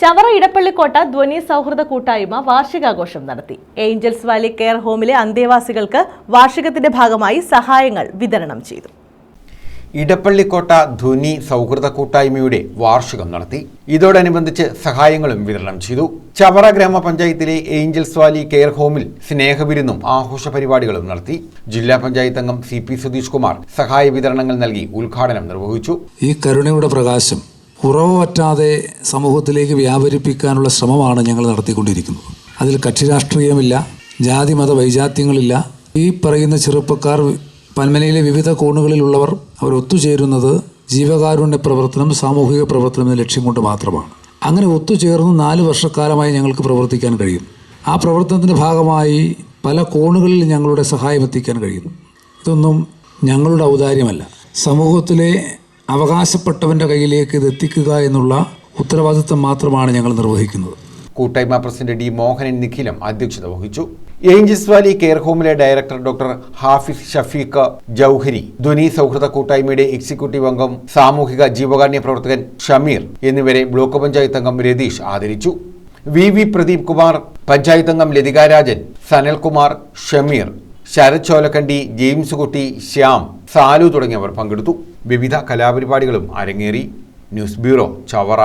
ചവറ ഇടപ്പള്ളിക്കോട്ട ധ്വനി സൗഹൃദ കൂട്ടായ്മ വാർഷികാഘോഷം നടത്തി. ഏഞ്ചൽസ് വാലി കെയർ ഹോമിലെ അന്തേവാസികൾക്ക് വാർഷികത്തിന്റെ ഭാഗമായി സഹായങ്ങൾ വിതരണം ചെയ്തു. ഇടപ്പള്ളിക്കോട്ട ധ്വനി സൗഹൃദ കൂട്ടായ്മയുടെ വാർഷികം നടത്തി. ഇതോടനുബന്ധിച്ച് സഹായങ്ങളും വിതരണം ചെയ്തു. ചവറ ഗ്രാമപഞ്ചായത്തിലെ ഏഞ്ചൽസ് വാലി കെയർ ഹോമിൽ സ്നേഹവിരുന്നും ആഘോഷ പരിപാടികളും നടത്തി. ജില്ലാ പഞ്ചായത്ത് അംഗം സി പി സുധീഷ് കുമാർ സഹായ വിതരണങ്ങൾ നൽകി ഉദ്ഘാടനം നിർവഹിച്ചു. ഈ കരുണയുടെ പ്രകാശം കുറവ് പറ്റാതെ സമൂഹത്തിലേക്ക് വ്യാപരിപ്പിക്കാനുള്ള ശ്രമമാണ് ഞങ്ങൾ നടത്തിക്കൊണ്ടിരിക്കുന്നത്. അതിൽ കക്ഷി രാഷ്ട്രീയമില്ല ജാതി മത വൈജാത്യങ്ങളില്ല. ഈ പറയുന്ന ചെറുപ്പക്കാർ പന്മനയിലെ വിവിധ കോണുകളിലുള്ളവർ അവർ ഒത്തുചേരുന്നത് ജീവകാരുണ്യ പ്രവർത്തനം സാമൂഹിക പ്രവർത്തനം എന്ന ലക്ഷ്യം കൊണ്ട് മാത്രമാണ്. അങ്ങനെ ഒത്തുചേർന്ന് നാല് വർഷക്കാലമായി ഞങ്ങൾക്ക് പ്രവർത്തിക്കാൻ കഴിയും ആ പ്രവർത്തനത്തിന്റെ ഭാഗമായി പല കോണുകളിൽ ഞങ്ങളുടെ സഹായം എത്തിക്കാൻ കഴിയുന്നു. ഇതൊന്നും ഞങ്ങളുടെ ഔദാര്യമല്ല. സമൂഹത്തിലെ അവകാശപ്പെട്ടവന്റെ കയ്യിലേക്ക് ഇത് എത്തിക്കുക എന്നുള്ള ഉത്തരവാദിത്തം മാത്രമാണ് ഞങ്ങൾ നിർവഹിക്കുന്നത്. കൂട്ടായ്മ പ്രസിഡന്റ് ഡി മോഹനൻ നിഖിലം അധ്യക്ഷത വഹിച്ചു. ഏഞ്ചൽസ് വാലി കെയർ ഹോമിലെ ഡയറക്ടർ ഡോക്ടർ ഹാഫിസ് ഷഫീഖ് ജൌഹരി ധ്വനി സൗഹൃദ കൂട്ടായ്മയുടെ എക്സിക്യൂട്ടീവ് അംഗം സാമൂഹിക ജീവകാരുണ്യ പ്രവർത്തകൻ ഷമീർ എന്നിവരെ ബ്ലോക്ക് പഞ്ചായത്ത് അംഗം രതീഷ് ആദരിച്ചു. വി വി പ്രദീപ് കുമാർ പഞ്ചായത്ത് അംഗം ലതിക രാജൻ സനൽകുമാർ ഷമീർ ശരത് ചോലക്കണ്ടി ജെയിംസ് കുട്ടി ശ്യാം സാലു തുടങ്ങിയവർ പങ്കെടുത്തു. വിവിധ കലാപരിപാടികളും അരങ്ങേറി. News bureau Chavara.